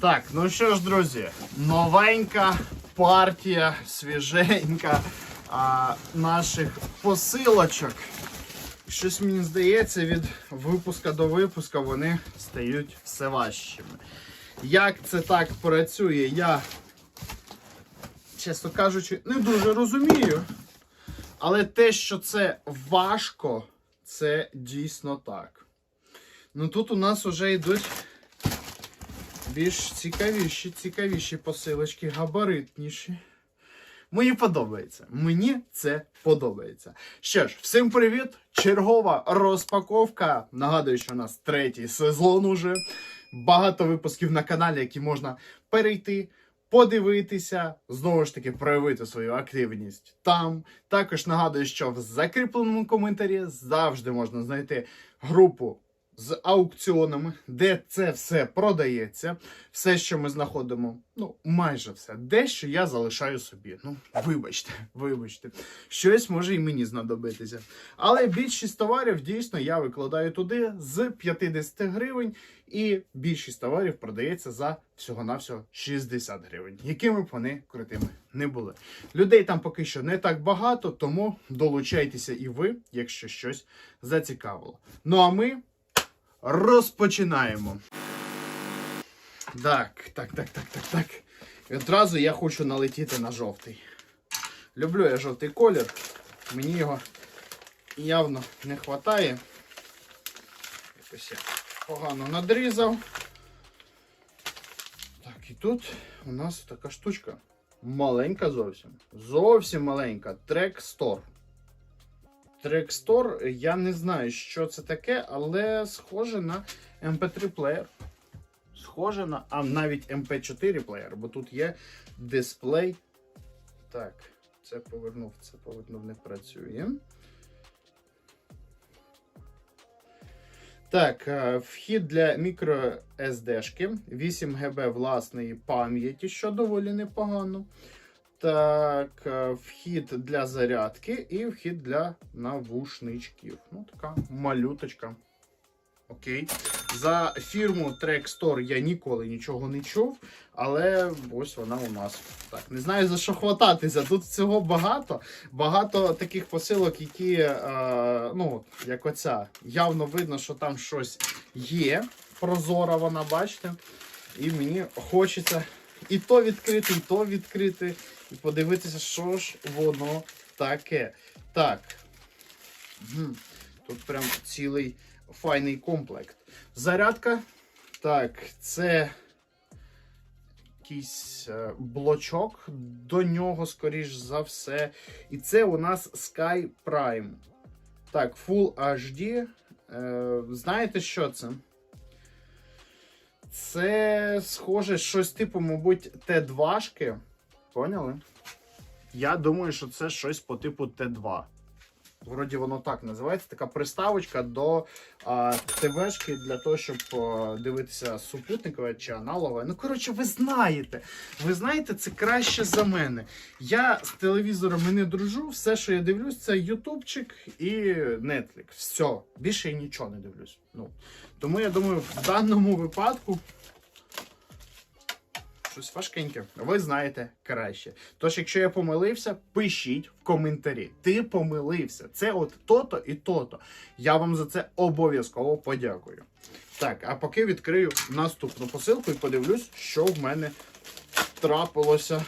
Так, ну що ж, друзі, новенька партія, свіженька а, наших посилочок. Щось мені здається, від випуска до випуска вони стають все важчими. Як це так працює, я, чесно кажучи, не дуже розумію. Але те, що це важко, це дійсно так. Ну тут у нас вже йдуть більш цікавіші, цікавіші посилочки, габаритніші. Мені подобається. Мені це подобається. Що ж, всім привіт! Чергова розпаковка. Нагадую, що у нас третій сезон уже. Багато випусків на каналі, які можна перейти, подивитися, знову ж таки, проявити свою активність там. Також нагадую, що в закріпленому коментарі завжди можна знайти групу з аукціонами, де це все продається. Все, що ми знаходимо, ну майже все. Дещо я залишаю собі. Ну, вибачте, вибачте, щось може і мені знадобитися. Але більшість товарів дійсно я викладаю туди з 50 гривень, і більшість товарів продається за всього-навсього 60 гривень, якими б вони крутими не були. Людей там поки що не так багато, тому долучайтеся і ви, якщо щось зацікавило. Ну а ми розпочинаємо. Так, так, так, так, так, так. І одразу я хочу налетіти на жовтий. Люблю я жовтий колір. Мені його явно не вистачає. Якось я погано надрізав. Так, і тут у нас така штучка. Маленька зовсім. Зовсім маленька. Трек Store. Store, я не знаю, що це таке, але схоже на MP3 плеєр. Схоже на. А навіть MP4 плеєр, бо тут є дисплей. Так, це повернув, це повернув, не працює. Так, е, вхід для мікро SD-шки, 8 ГБ власної пам'яті, що доволі непогано. Так, е, вхід для зарядки і вхід для навушничків. Ну, така малюточка. Окей. За фірму Track Store я ніколи нічого не чув, але ось вона у нас. Так, не знаю за що хвататися. Тут всього багато. Багато таких посилок, які, е, ну, як оця, явно видно, що там щось є. Прозора вона, бачите. І мені хочеться і то відкрити, і то відкрити, і подивитися, що ж воно таке. Так. Тут прям цілий файний комплект. Зарядка. Так, це якийсь е, блочок до нього, скоріш за все. І це у нас Sky Prime. Так, Full HD. Е, знаєте, що це? Це схоже щось типу, мабуть, Т2-шки. Поняли? Я думаю, що це щось по типу Т2. Вроді воно так називається. Така приставочка до а, ТВшки для того, щоб а, дивитися супутникове чи аналогове. Ну, коротше, ви знаєте. Ви знаєте, це краще за мене. Я з телевізорами не дружу. Все, що я дивлюсь, це Ютубчик і Netflix. Все. Більше я нічого не дивлюсь. Ну, тому я думаю, в даному випадку. Щось важкеньке, ви знаєте краще. Тож, якщо я помилився, пишіть в коментарі. Ти помилився. Це от то-то і то-то. Я вам за це обов'язково подякую. Так, а поки відкрию наступну посилку і подивлюсь, що в мене трапилося.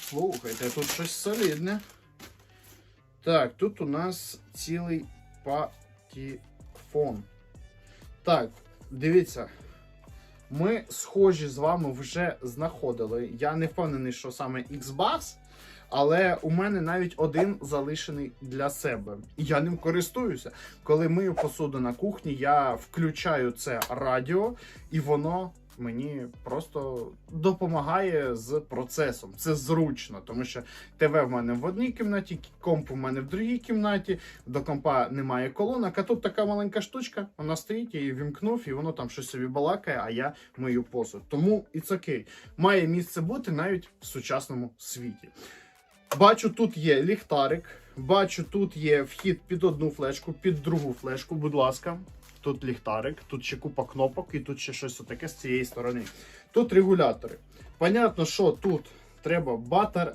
Слухайте, тут щось солідне. Так, тут у нас цілий патіфон. Так, дивіться. Ми схожі з вами вже знаходили. Я не впевнений, що саме Xbox, але у мене навіть один залишений для себе. Я ним користуюся. Коли мию посуду на кухні, я включаю це радіо, і воно мені просто допомагає з процесом. Це зручно, тому що ТВ в мене в одній кімнаті, комп у мене в другій кімнаті, до компа немає колонок. А тут така маленька штучка, вона стоїть, я її вімкнув, і воно там щось собі балакає, а я мию посуд. Тому it's окей. Має місце бути навіть в сучасному світі. Бачу, тут є ліхтарик. Бачу, тут є вхід під одну флешку, під другу флешку, будь ласка. Тут ліхтарик, тут ще купа кнопок, і тут ще щось таке з цієї сторони. Тут регулятори. Понятно, що тут треба батар...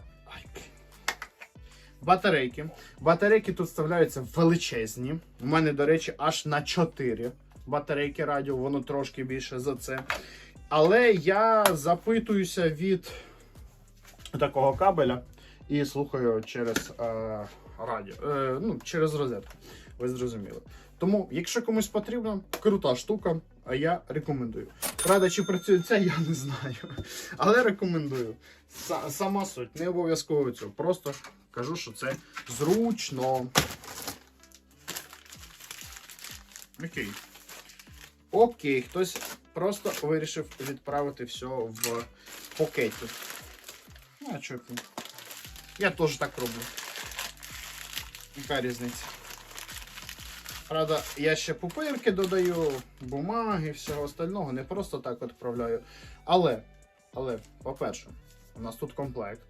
Батарейки. Батарейки тут вставляються величезні. У мене, до речі, аж на 4 батарейки радіо, воно трошки більше за це. Але я запитуюся від такого кабеля і слухаю через е, радіо, е, ну, через розетку. Ви зрозуміли. Тому, якщо комусь потрібно, крута штука, а я рекомендую. Правда, чи працює це, я не знаю. Але рекомендую. Са- Сама суть, не обов'язково цього. Просто кажу, що це зручно. Окей. Окей, хтось просто вирішив відправити все в пакеті. Я теж так роблю. Яка різниця? Правда, я ще пупирки додаю, бумаги, всього остального, не просто так відправляю. Але, але, по-перше, у нас тут комплект.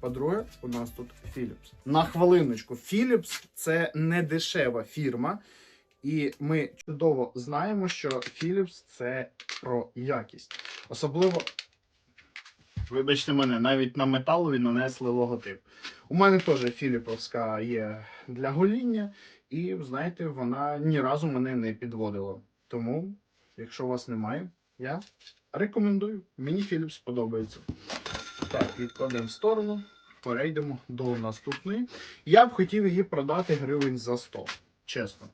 По-друге, у нас тут Philips. На хвилиночку, Philips це не дешева фірма. І ми чудово знаємо, що Philips це про якість. Особливо, вибачте мене, навіть на металові нанесли логотип. У мене теж Філіповська є для гоління, і знаєте, вона ні разу мене не підводила. Тому, якщо у вас немає, я рекомендую. Мені Philips подобається. Так, відкладемо в сторону, перейдемо до наступної. Я б хотів її продати гривень за 100. Чесно.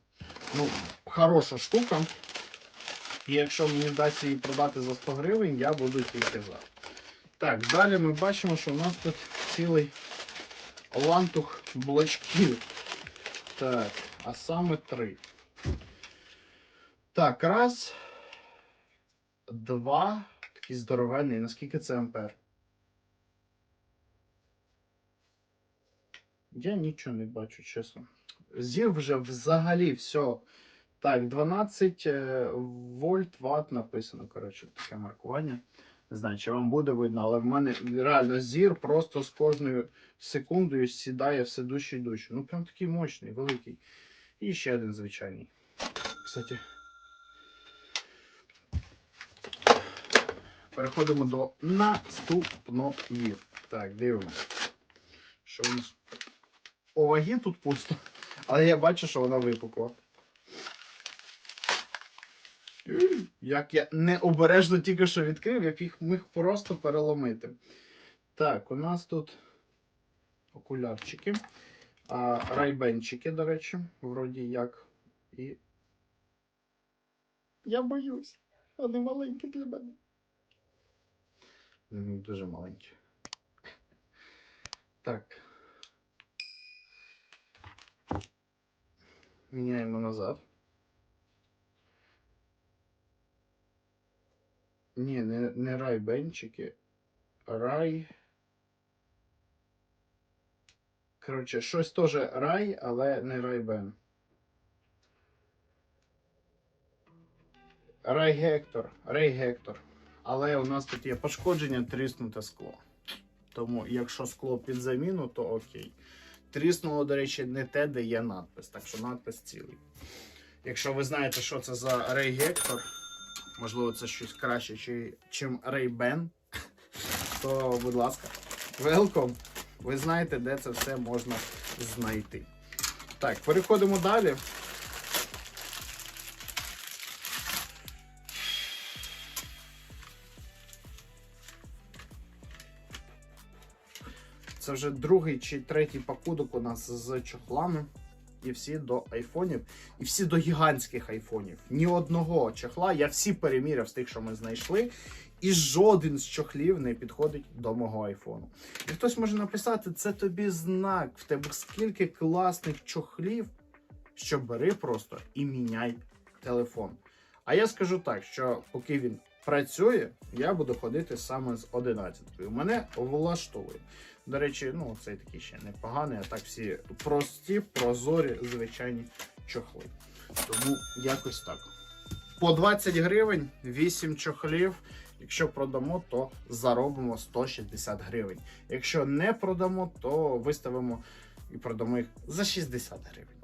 Ну, хороша штука. І якщо мені вдасться її продати за 100 гривень, я буду тільки за. Так, далі ми бачимо, що у нас тут цілий лантух блочків. Так, а саме три. Так, раз. Два. Такий здоровенний. Наскільки це ампер? Я нічого не бачу, чесно. Зір вже взагалі все. Так, 12 е, вольт ватт написано. Коротше, таке маркування. Не знаю, чи вам буде видно, але в мене реально зір просто з кожною секундою сідає все дужче і дужче. Ну, прям такий мощний, великий. І ще один звичайний. Кстати. Переходимо до наступної. Так, дивимося. Що у нас? По вагі тут пусто. Але я бачу, що вона випукла. Як я необережно тільки що відкрив, я їх міг просто переломити. Так, у нас тут окулярчики. А, райбенчики, до речі, вроді як. І. Я боюсь. Вони маленькі для мене. Дуже маленькі. Так. Міняємо назад. Ні, не, не райбенчики. Рай. Коротше, щось теж рай, але не райбен. Рай Гектор. Рей Гектор. Але у нас тут є пошкодження, тріснуте скло. Тому, якщо скло під заміну, то окей. Тріснуло, до речі, не те, де є надпис, так що надпис цілий. Якщо ви знаєте, що це за Рей Гектор, можливо, це щось краще, чи, чим Ray-Ban, то, будь ласка, welcome. Ви знаєте, де це все можна знайти. Так, переходимо далі. Це вже другий чи третій пакунок у нас з чохлами. І всі до айфонів, і всі до гігантських айфонів. Ні одного чохла. Я всі переміряв з тих, що ми знайшли. І жоден з чохлів не підходить до мого айфону. І хтось може написати, це тобі знак. В тебе скільки класних чохлів, що бери просто і міняй телефон. А я скажу так, що поки він працює, я буду ходити саме з 11. Мене влаштовує. До речі, ну цей такий ще непоганий, а так всі прості, прозорі, звичайні чохли. Тому якось так. По 20 гривень, 8 чохлів. Якщо продамо, то заробимо 160 гривень. Якщо не продамо, то виставимо і продамо їх за 60 гривень.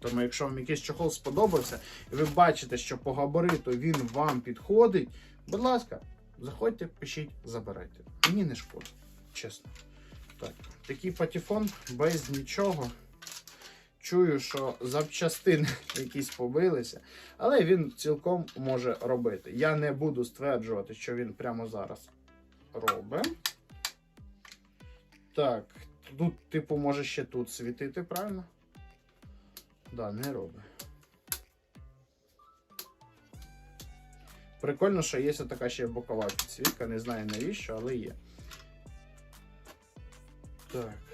Тому, якщо вам якийсь чохол сподобався, і ви бачите, що по габариту він вам підходить, будь ласка, заходьте, пишіть, забирайте. Мені не шкода, чесно. Так, такий патефон без нічого. Чую, що запчастини якісь побилися, але він цілком може робити. Я не буду стверджувати, що він прямо зараз робить. Так, тут, типу, може ще тут світити, правильно? Да, не робить. Прикольно, що є така ще бокова підсвітка, не знаю навіщо, але є. Так.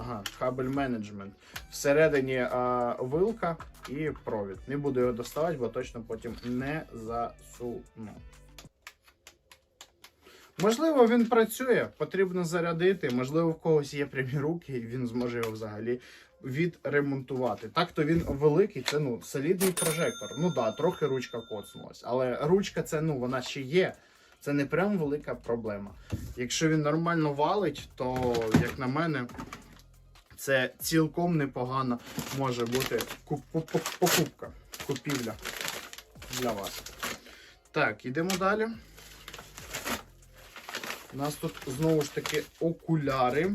Ага, кабель менеджмент. Всередині а, вилка і провід. Не буду його доставати, бо точно потім не засуну. Можливо, він працює, потрібно зарядити. Можливо, в когось є прямі руки, і він зможе його взагалі відремонтувати. Так то він великий, це ну солідний прожектор. Ну да, трохи ручка коцнулась, але ручка це ну вона ще є. Це не прям велика проблема. Якщо він нормально валить, то як на мене, це цілком непогано може бути покупка, купівля для вас. Так, ідемо далі. У нас тут знову ж таки окуляри.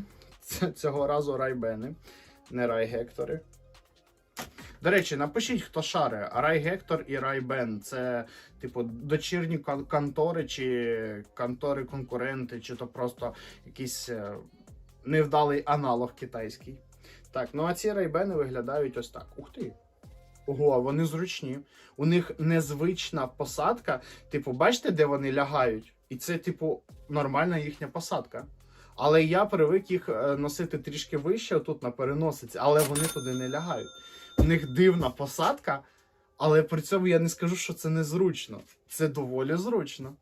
Цього разу райбени, не райгектори. До речі, напишіть, хто шари. Райгектор і Райбен. Це, типу, дочірні контори чи контори-конкуренти, чи то просто якийсь е, невдалий аналог китайський. Так, ну а ці райбени виглядають ось так. Ух ти! Ого, вони зручні. У них незвична посадка. Типу, бачите, де вони лягають? І це, типу, нормальна їхня посадка. Але я привик їх е, носити трішки вище тут на переносиці, але вони туди не лягають. У них дивна посадка, але при цьому я не скажу, що це незручно. Це доволі зручно.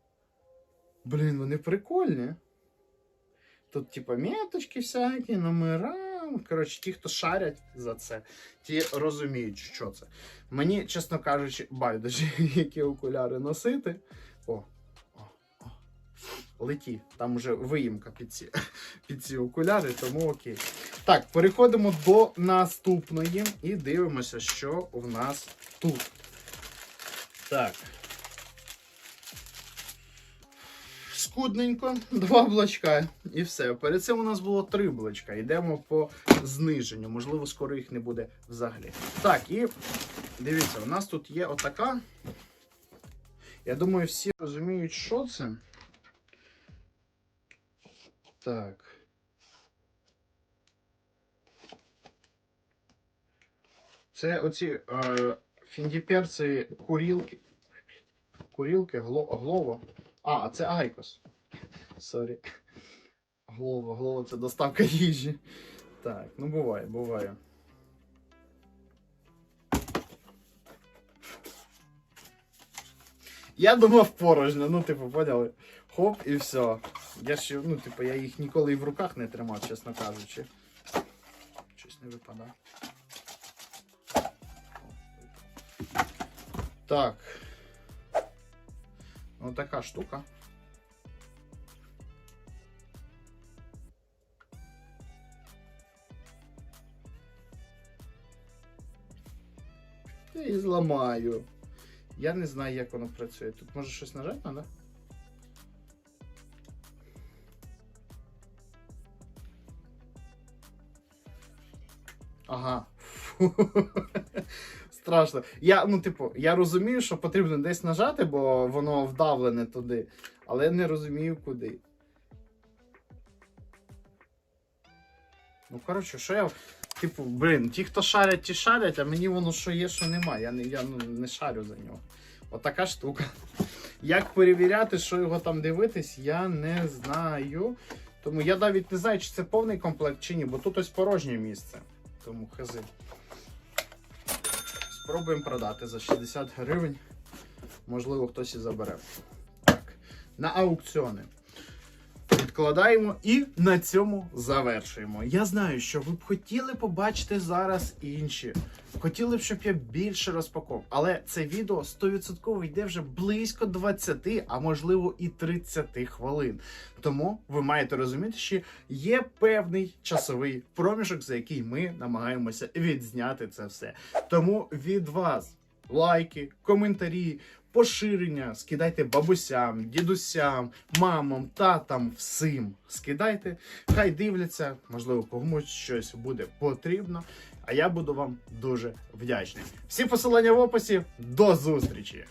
Блін, вони прикольні. Тут, типу, меточки всякі, номера. Коротше, ті, хто шарять за це, ті розуміють, що це. Мені, чесно кажучи, байдуже, які окуляри носити. О, о, о. Леті, там вже виїмка під ці, під ці окуляри, тому окей. Так, переходимо до наступної і дивимося, що в нас тут. Так. Скудненько, два блочка і все. Перед цим у нас було три блочка. Йдемо по зниженню. Можливо, скоро їх не буде взагалі. Так, і дивіться, у нас тут є отака. Я думаю, всі розуміють, що це. Так. Це оці е, фіндіперці курілки. Курілки, гло, глово. А, це Айкос. Сорі. Глово, глово це доставка їжі. Так, ну буває, буває. Я думав порожньо, ну, типу, поняли. Хоп, і все. Я ще, ну, типу, я їх ніколи і в руках не тримав, чесно кажучи. Щось не випадає. Так. Ось така штука. Я її зламаю. Я не знаю, як воно працює. Тут може щось нажати треба? Ага. Фу. Страшно. Я, ну, типу, я розумію, що потрібно десь нажати, бо воно вдавлене туди. Але я не розумію куди. Ну, коротше, що я. Типу, блин, ті, хто шарять, ті шарять, а мені воно що є, що нема. Я не, я, ну, не шарю за нього. Отака штука. Як перевіряти, що його там дивитись, я не знаю. Тому я навіть не знаю, чи це повний комплект чи ні, бо тут ось порожнє місце. Тому хази. Спробуємо продати за 60 гривень. Можливо, хтось і забере. Так. На аукціони. відкладаємо і на цьому завершуємо. Я знаю, що ви б хотіли побачити зараз інші. Хотіли б, щоб я більше розпаковував, але це відео 100% йде вже близько 20, а можливо і 30 хвилин. Тому ви маєте розуміти, що є певний часовий проміжок, за який ми намагаємося відзняти це все. Тому від вас лайки, коментарі, поширення, скидайте бабусям, дідусям, мамам, татам, всім. Скидайте, хай дивляться, можливо, комусь щось буде потрібно. А я буду вам дуже вдячний. Всі посилання в описі. До зустрічі!